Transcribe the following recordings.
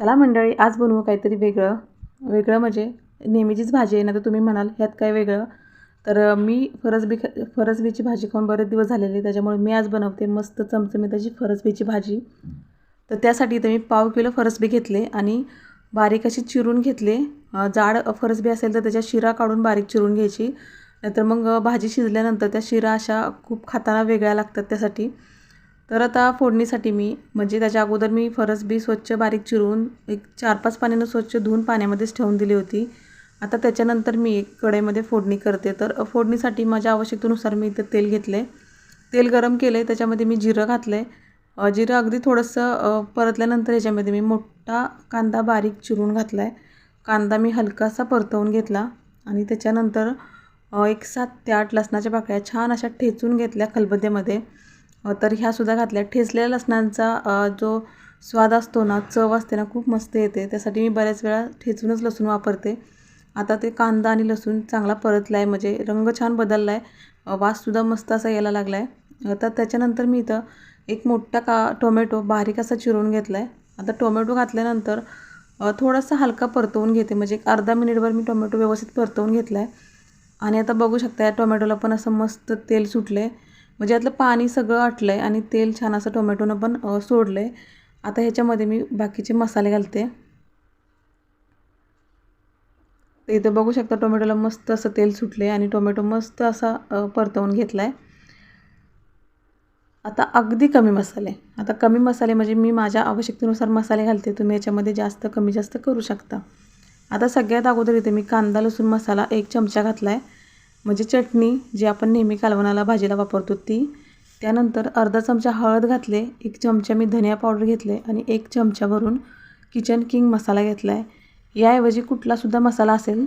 चला मंडळी आज बनवू काहीतरी वेगळं. वेगळं म्हणजे नेहमीचीच भाजी आहे ना तर तुम्ही म्हणाल ह्यात काय वेगळं. तर मी फरसबी ख फरसबीची भाजी खाऊन बरेच दिवस झालेले त्याच्यामुळे मी आज बनवते मस्त चमचमी त्याची फरसबीची भाजी. तर त्यासाठी इथं मी पाव किलो फरसबी घेतले आणि बारीक अशी चिरून घेतले. जाड फरसबी असेल तर त्याच्या शिरा काढून बारीक चिरून घ्यायची. नाहीतर मग भाजी शिजल्यानंतर त्या शिरा अशा खूप खाताना वेगळ्या लागतात त्यासाठी. तर आता फोडणीसाठी मी म्हणजे त्याच्या अगोदर मी फरसबी स्वच्छ बारीक चिरून एक चार पाच पाण्यानं स्वच्छ धुवून पाण्यामध्येच ठेवून दिली होती. आता त्याच्यानंतर मी एक कढईमध्ये फोडणी करते. तर फोडणीसाठी माझ्या आवश्यकतेनुसार मी इथं तेल घेतले. तेल गरम केलं आहे त्याच्यामध्ये मी जिरं घातलं. आहे जिरं अगदी थोडंसं परतल्यानंतर याच्यामध्ये मी मोठा कांदा बारीक चिरून घातला आहे कांदा मी हलकासा परतवून घेतला आणि त्याच्यानंतर एक सात ते आठ लसणाच्या पाकळ्या छान अशा ठेचून घेतल्या खलबत्त्यामध्ये. तर ह्यासुद्धा घातल्या. ठेचलेल्या लसणांचा जो स्वाद असतो ना चव असते ना खूप मस्त येते. त्यासाठी मी बऱ्याच वेळा ठेचूनच लसूण वापरते. आता ते कांदा आणि लसूण चांगला परतला आहे म्हणजे रंग छान बदलला आहे वाससुद्धा मस्त असा यायला लागला आहे तर त्याच्यानंतर मी इथं एक मोठा का टोमॅटो बारीक असा चिरून घेतला आहे आता टोमॅटो घातल्यानंतर थोडासा हलका परतवून घेते. म्हणजे एक अर्धा मिनिटभर मी टोमॅटो व्यवस्थित परतवून घेतला आहे आणि आता बघू शकता या टोमॅटोला पण असं मस्त तेल सुटलं आहे म्हणजे यातलं पाणी सगळं आटलं आहे आणि तेल छान असं टोमॅटोनं पण सोडलं आहे आता ह्याच्यामध्ये मी बाकीचे मसाले घालते. तर इथं बघू शकता टोमॅटोला मस्त असं तेल सुटले आणि टोमॅटो मस्त असा परतवून घेतला आहे आता अगदी कमी मसाले. आता कमी मसाले म्हणजे मी माझ्या आवश्यकतेनुसार मसाले घालते. तुम्ही याच्यामध्ये जास्त कमी जास्त करू शकता. आता सगळ्यात अगोदर इथे मी कांदा लसूण मसाला एक चमचा घातला आहे म्हणजे चटणी जी आपण नेहमी कालवणाला भाजीला वापरतो ती त्यानंतर अर्धा चमचा हळद घातले एक चमचा मी धनिया पावडर घेतले आणि एक चमचा भरून किचन किंग मसाला घेतला आहे याऐवजी कुठलासुद्धा मसाला असेल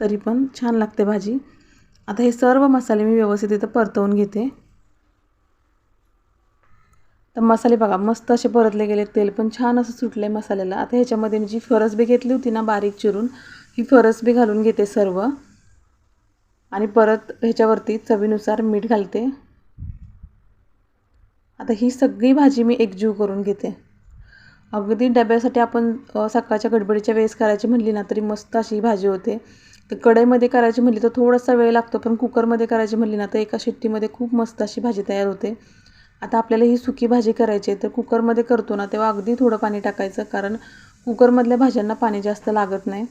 तरी पण छान लागते भाजी. आता हे सर्व मसाले मी व्यवस्थित इथं परतवून घेते. तर मसाले बघा मस्त असे परतले गेले तेल पण छान असं सुटलं आहे मसाल्याला. आता ह्याच्यामध्ये मी जी फरसबी घेतली होती ना बारीक चिरून ही फरसबी घालून घेते सर्व. आणि परत ह्याच्यावरती चवीनुसार मीठ घालते. आता ही सगळी भाजी मी एकजीव करून घेते. अगदी डब्यासाठी आपण सकाळच्या गडबडीच्या वेळेस करायची म्हणली ना तरी मस्त अशी भाजी होते. तर कढईमध्ये करायची म्हणली तर थोडासा वेळ लागतो पण कुकरमध्ये करायची म्हणली ना तर एका शिट्टीमध्ये खूप मस्त अशी भाजी तयार होते. आता आपल्याला ही सुकी भाजी करायची आहे तर कुकरमध्ये करतो ना तेव्हा अगदी थोडं पाणी टाकायचं कारण कुकरमधल्या भाज्यांना पाणी जास्त लागत नाही.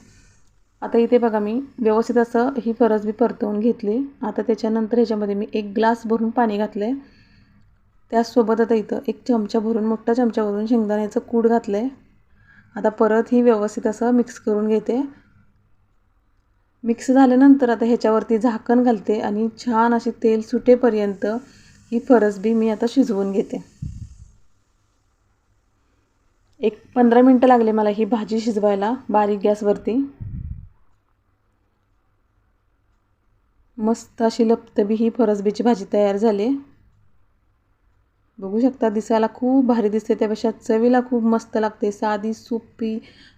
आता इथे बघा मी व्यवस्थित असं ही फरसबी परतवून घेतली. आता त्याच्यानंतर ह्याच्यामध्ये मी एक ग्लास भरून पाणी घातलं आहे त्याचसोबत आता इथं एक चमचा भरून मोठा चमचा भरून शेंगदाण्याचं कूड घातलं आहे आता परत ही व्यवस्थित असं मिक्स करून घेते. मिक्स झाल्यानंतर आता ह्याच्यावरती झाकण घालते आणि छान असे तेल सुटेपर्यंत ही फरसबी मी आता शिजवून घेते. एक पंधरा मिनटं लागले मला ही भाजी शिजवायला बारीक गॅसवरती. मस्त अशी लपतबी ही फरसबीची भाजी तयार झाली. बघू शकता दिसायला खूप भारी दिसते. त्यापेक्षा चवीला खूप मस्त लागते. साधी सोपी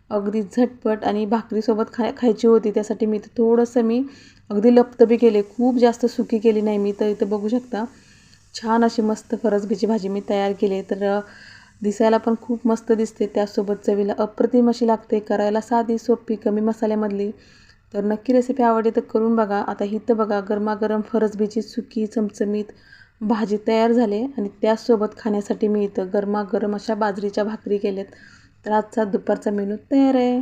अगदी झटपट आणि भाकरीसोबत खाय खायची होती. त्यासाठी मी इथं थोडंसं मी अगदी लपतबी केले. खूप जास्त सुकी केली नाही मी. तर इथं बघू शकता छान अशी मस्त फरसबीची भाजी मी तयार केली. तर दिसायला पण खूप मस्त दिसते. त्यासोबत चवीला अप्रतिम अशी लागते. करायला साधी सोपी कमी मसाल्यामधली तर नक्की रेसिपी आवडली तर करून बघा. आता हिथं बघा गरमागरम फरसबीची सुकी चमचमीत भाजी तयार झाली आणि त्याचसोबत खाण्यासाठी मी इथं गरमागरम अशा बाजरीच्या भाकरी केल्यात. तर आजचा दुपारचा मेनू तयार आहे.